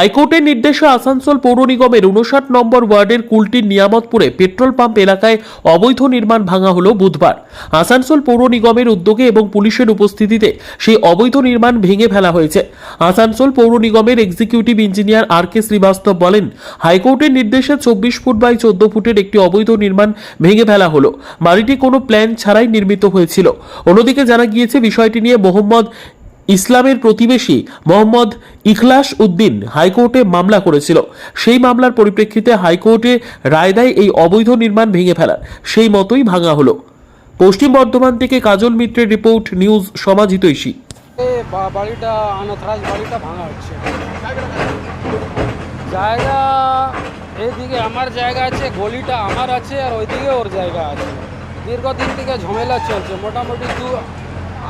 হাইকোর্টের নির্দেশে আসানসোল পৌর নিগমের উনষাট নম্বর ওয়ার্ডের কুলটির নিয়ামতপুরে পেট্রোল পাম্প এলাকায় অবৈধ নির্মাণ ভাঙা হলো বুধবার। আসানসোল পৌর নিগমের উদ্যোগে এবং পুলিশের উপস্থিতিতে সেই অবৈধ নির্মাণ ভেঙে ফেলা হয়েছে। আসানসোল পৌর নিগমের executive engineer R K Srivastava বলেন, হাইকোর্টের নির্দেশে চব্বিশ ফুট বাই চোদ্দ ফুটের একটি অবৈধ নির্মাণ ভেঙে ফেলা হলো। বাড়িটি কোনো প্ল্যান ছাড়াই নির্মিত হয়েছিল। অন্যদিকে জানা গিয়েছে, বিষয়টি নিয়ে মোহাম্মদ ইসলামের প্রতিবেশী মোহাম্মদ ইখলাস উদ্দিন হাইকোর্টে মামলা করেছিল। সেই মামলার পরিপ্রেক্ষিতে হাইকোর্টে রায় দেয় এই অবৈধ নির্মাণ ভেঙে ফেলার সেই মতোই ভাঙা হলো। পশ্চিম বর্ধমান থেকে কাজল মিত্রের রিপোর্ট, নিউজ সমাজিতৈষী। এ বাড়িটা বাড়িটা ভাঙা জায়গা এইদিকে আমার জায়গা আছে, গলিটা আমার আছে, আর ওইদিকে ওর জায়গা আছে। দীর্ঘদিন থেকে ঝামেলা চলছে। মোটামুটি দু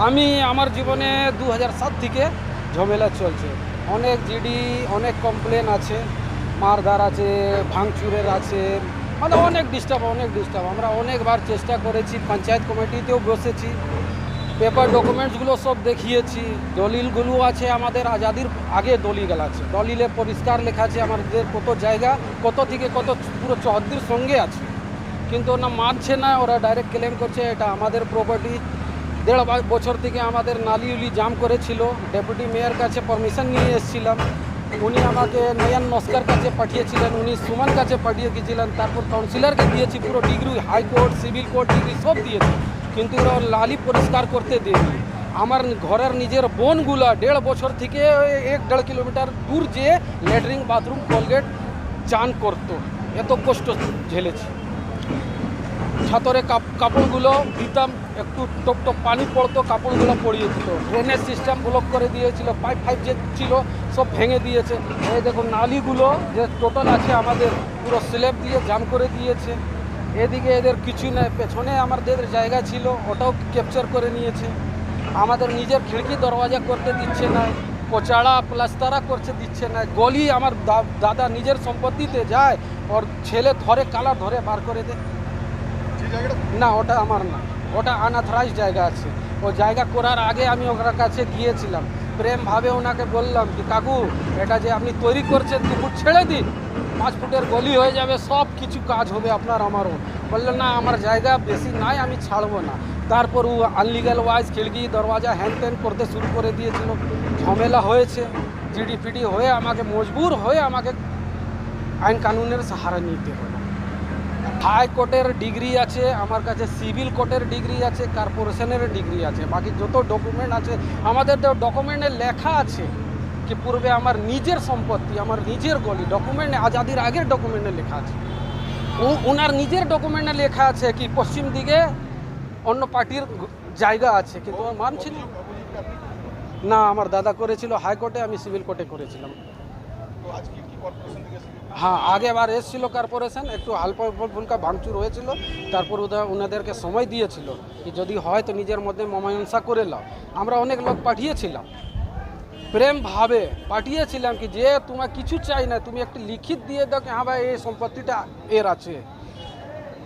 আমি আমার জীবনে দু থেকে ঝামেলা চলছে। অনেক জিডি, অনেক কমপ্লেন আছে, মারধার আছে, ভাঙচুরের আছে মানে অনেক ডিস্টার্ব অনেক ডিস্টার্ব আমরা অনেকবার চেষ্টা করেছি, পঞ্চায়েত কমিটিতেও বসেছি পেপার ডকুমেন্টসগুলো সব দেখিয়েছি, দলিলগুলো আছে আমাদের, আজাদির আগে দলিল আছে। দলিলে পরিষ্কার লেখা আছে আমাদের কত জায়গা, কত থেকে কত পুরো চৌহদ্দির সঙ্গে আছে। কিন্তু না মানছে না, ওরা ডাইরেক্ট ক্লেম করছে, এটা আমাদের প্রপার্টি দেড় বছর থেকে আমাদের নালি উলি জাম করেছিল। ডেপুটি মেয়র কাছে পারমিশন নিয়ে এসেছিলাম। উনি আমাকে নয়ন নস্কর কাছে পাঠিয়েছিলেন, উনি সুমন কাছে পাঠিয়ে গিয়েছিলেন, তারপর কাউন্সিলরকে দিয়েছি, পুরো degree high court, civil court, degree সব দিয়েছি, কিন্তু ওরা লালি পরিষ্কার করতে দেয়নি। আমার ঘরের নিজের বোনগুলা দেড় বছর থেকে এক দেড় কিলোমিটার দূর যেয়ে ল্যাট্রিন বাথরুম কলগেট চান করতো। এত কষ্ট ঝেলেছি। ছাতরে কাপ- কাপড়গুলো দিতাম, একটু টপ টপ পানি পড়তো, কাপড়গুলো পড়িয়ে দিত। ড্রেনেজ সিস্টেম ব্লক করে দিয়েছিল পাইপ ফাইপ যে ছিল, সব ভেঙে দিয়েছে। এই দেখুন নালিগুলো যে টোটাল আছে আমাদের, পুরো স্ল্যাব দিয়ে জাম করে দিয়েছে। এদিকে এদের কিছু নেই, পেছনে আমাদের জায়গা ছিল, ওটাও ক্যাপচার করে নিয়েছে। আমাদের নিজের খিড়কি দরওয়াজা করতে দিচ্ছে না কোচাড়া প্লাস্তারা করতে দিচ্ছে না গলি আমার দাদা নিজের সম্পত্তিতে যায়, ওর ছেলে ধরে, কালা ধরে বার করে দেয়। না, ওটা আমার না। ওটা আনাথরাইজ জায়গা আছে। ও জায়গা করার আগে আমি ওনার কাছে গিয়েছিলাম। প্রেমভাবে ওনাকে বললাম যে, কাকু, এটা যে আপনি তৈরি করছেন দু ফুট ছেড়ে দিন। পাঁচ ফুটের গলি হয়ে যাবে, সব কিছু কাজ হবে আপনার, আমারও। বললেন না, আমার জায়গা বেশি নাই, আমি ছাড়বো না। তারপর ও আনলিগাল ওয়াইজ খিড়কি, দরওয়াজা হ্যান ত্যান করতে শুরু করে দিয়েছিল। ঝামেলা হয়েছে। জিডি ফিডি হয়ে আমাকে, মজবুর হয়ে আমাকে আইন কানুনের সাহারা নিতে হলো হাইকোর্টের ডিগ্রি আছে, আমার কাছে সিভিল কোর্টের ডিগ্রি আছে, কর্পোরেশনের ডিগ্রি আছে, বাকি যত ডকুমেন্ট আছে, আমাদের তো ডকুমেন্টে লেখা আছে কি পূর্বে আমার নিজের সম্পত্তি, আমার নিজের গলি ডকুমেন্টে আজাদির আগের ডকুমেন্টে লেখা আছে ওনার নিজের ডকুমেন্টে লেখা আছে কি পশ্চিম দিকে অন্য পার্টির জায়গা আছে, কিন্তু ও মানছে না। না, আমার দাদা করেছিল হাইকোর্টে, আমি সিভিল কোর্টে করেছিলাম হ্যাঁ আগেবার এসেছিল কর্পোরেশন একটু হালকা ফুলকা ভাঙচুর হয়েছিল তারপর ওদের ওনাদেরকে সময় দিয়েছিল কি যদি হয় তো নিজের মধ্যে মীমাংসা করে নাও। আমরা অনেক লোক পাঠিয়েছিলাম। প্রেম ভাবে পাঠিয়েছিলাম কি যে তোমার কিছু চাই না তুমি একটু লিখিত দিয়ে দাও কি হ্যাঁ ভাই এই সম্পত্তিটা এর আছে।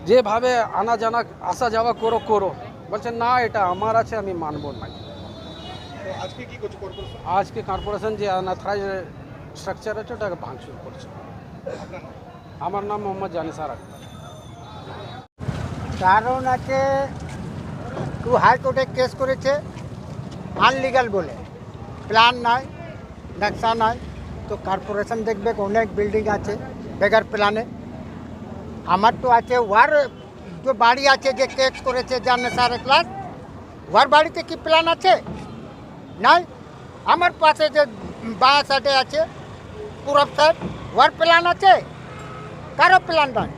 যেভাবে আনা জানা আসা যাওয়া করো করো। বলছে না এটা আমার আছে আমি মানবো না। আজকে কি করছে কর্পোরেশন আজকে কর্পোরেশন যে অনাথরাইজ স্ট্রাকচার আছে ওটাকে ভাঙচুর করছে। আমার নাম মোহাম্মদ জানিসার আক্তার। কারণ আছে টু হাইকোর্টে কেস করেছে আনলিগাল বলে। প্ল্যান নাই নকশা নাই, তো কর্পোরেশন দেখবে, অনেক বিল্ডিং আছে বেগার প্ল্যানে আমার তো আছে, ওয়ার যে বাড়ি আছে যে কেস করেছে জানে সারে ক্লাস ওয়ার বাড়িতে কি প্ল্যান আছে? নাই। আমার পাশে যে বাঁ সাইডে আছে পূরব সাইড ওয়ার প্ল্যান আছে। কারও প্ল্যান নাই।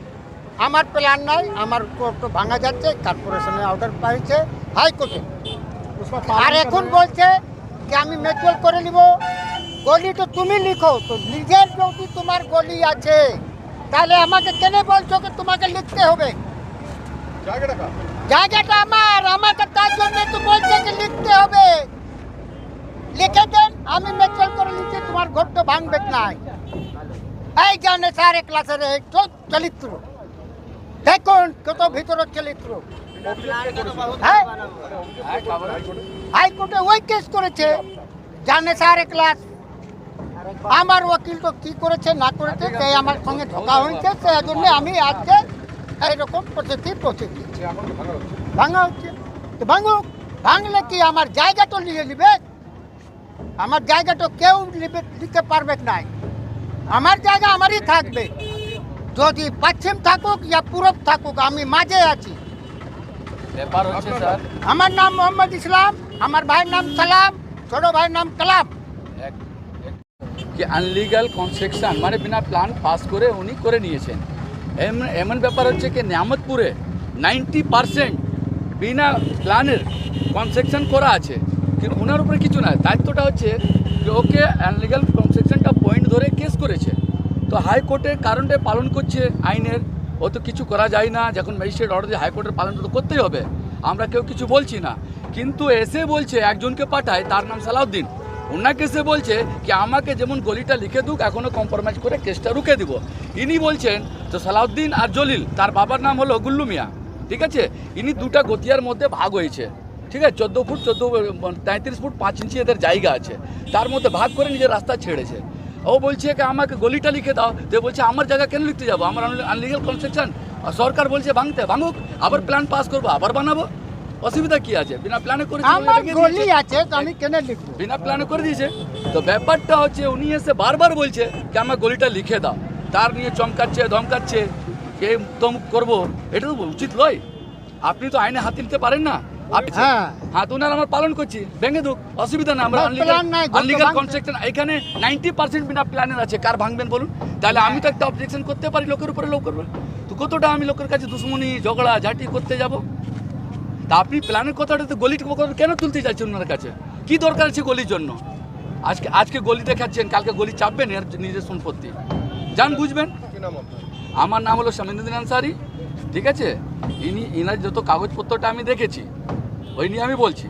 আমার প্ল্যান নাই আমার কোর্ট ভাঙা যাচ্ছে কর্পোরেশনের অর্ডার পাইছে হাইকোর্টে আর এখন বলছে যে আমি ম্যাচুয়াল করে নিব। গলি তো তুমি লিখো তো নিজের যদি তোমার গলি আছে তাহলে আমাকে কেন বলছো কি তোমাকে লিখতে হবে? জায়গাটা আমার আমাকে তার জন্য তো বলছে যে লিখতে হবে। লিখে দেন আমি ম্যাচুয়াল তো নাই। এই জানে সারে ক্লাসের একটু চরিত্র, দেখুন কত ভিতরের চরিত্র। হ্যাঁ? হাইকোর্টে ওই কেস করেছে জানে সারে ক্লাস আমার ওকিল তো কি করেছে, না করেছে, সে আমার সঙ্গে ধোকা হয়েছে সেই জন্য আমি আজকে এইরকম পরিস্থিতি পৌঁছে দিয়েছি যে এখন তো ভাঙা হচ্ছে। ভাঙা হচ্ছে তো ভাঙুক, ভাঙলে কি আমার জায়গা তো নিয়ে নিবে? আমার জায়গা তো কেউ নিতে পারবে নাই আমার জায়গা আমারই থাকবে। যদি পশ্চিম থাকুক ইয়া পূরব থাকুক আমি মাঝে আছি। ব্যাপার হচ্ছে স্যার আমার নাম মোহাম্মদ ইসলাম আমার ভাইয়ের নাম সালাম ছোট ভাইয়ের নাম কালাম। কি আনলিগাল কনস্ট্রাকশন মানে বিনা প্ল্যান পাস করে উনি করে নিয়েছেন। এমন এমন ব্যাপার হচ্ছে কি নিয়ামতপুরে নাইনটি পারসেন্ট বিনা প্ল্যানের কনস্ট্রাকশন করা আছে। ওনার উপরে কিছু না, দায়িত্বটা হচ্ছে যে ওকে আনলিগাল কনস্ট্রাকশনটা পয়েন্ট ধরে কেস করেছে। তো হাইকোর্টের কারণটা পালন করছে আইনের, ও তো কিছু করা যায় না, যখন ম্যাজিস্ট্রেট অর্ডার দিয়ে হাইকোর্টের পালন তো করতেই হবে, আমরা কেউ কিছু বলছি না। কিন্তু এসে বলছে, একজনকে পাঠায়, তার নাম সালাউদ্দিন। ওনাকে এসে বলছে কি, আমাকে যেমন গলিটা লিখে দুক এখনও কম্প্রোমাইজ করে কেসটা রুখে দিব। ইনি বলছেন তো সালাউদ্দিন আর জলিল, তার বাবার নাম হলো গুল্লু মিয়া। ঠিক আছে? ইনি দুটা গতিয়ার মধ্যে ভাগ হয়েছে। ঠিক আছে চোদ্দ ফুট চোদ্দ তেঁত্রিশ ফুট পাঁচ ইঞ্চি এদের জায়গা আছে। তার মধ্যে ভাগ করে নিজের রাস্তা ছেড়েছে। ও বলছে কি আমাকে গলিটা লিখে দাও। তো বলছে আমার জায়গা কেন লিখতে যাব? আমার আনলিগাল কনস্ট্রাকশন সরকার বলছে ভাঙতে ভাঙুক আবার প্ল্যান পাস করব আবার বানাবো। অসুবিধা কি আছে? বিনা প্ল্যানে করে আমার গলি আছে তো আমি কেন লিখব? বিনা প্ল্যানে করে দিয়েছে। তো ব্যাপারটা হচ্ছে উনি এসে বারবার বলছে কি আমার গলিটা লিখে দাও। তার নিয়ে চমকাচ্ছে ধমকাচ্ছে কে তমুক করব? এটা তো উচিত নয়। আপনি তো আইনে হাতে নিতে পারেন না। হ্যাঁ। উনার আমার পালন করছি ভেঙে দুক অসুবিধা না আমরা না, plan নাই, আনলিগাল কনস্ট্রাকশন এখানে নাইনটি পার্সেন্ট বিনা প্ল্যানের আছে কার ভাঙবেন বলুন? তাহলে আমি তো একটা অবজেকশন করতে পারি লোকের উপরে লোক করবে। তো কতটা আমি লোকের কাছে দুশ্মনী ঝগড়া ঝাঁটি করতে যাব? তা আপনি প্ল্যানের কথাটা তো গলির কথা কেন তুলতে চাইছেন ওনার কাছে? কি দরকার আছে গলির জন্য? আজকে আজকে গলি দেখাচ্ছেন কালকে গলি চাপবেন এর নিজের সম্পত্তি। যান বুঝবেন? নাম আমার নাম হলো শামিনুদ্দিন আনসারি ঠিক আছে? ইনি ইনার যত কাগজপত্রটা আমি দেখেছি ওই নিয়ে আমি বলছি।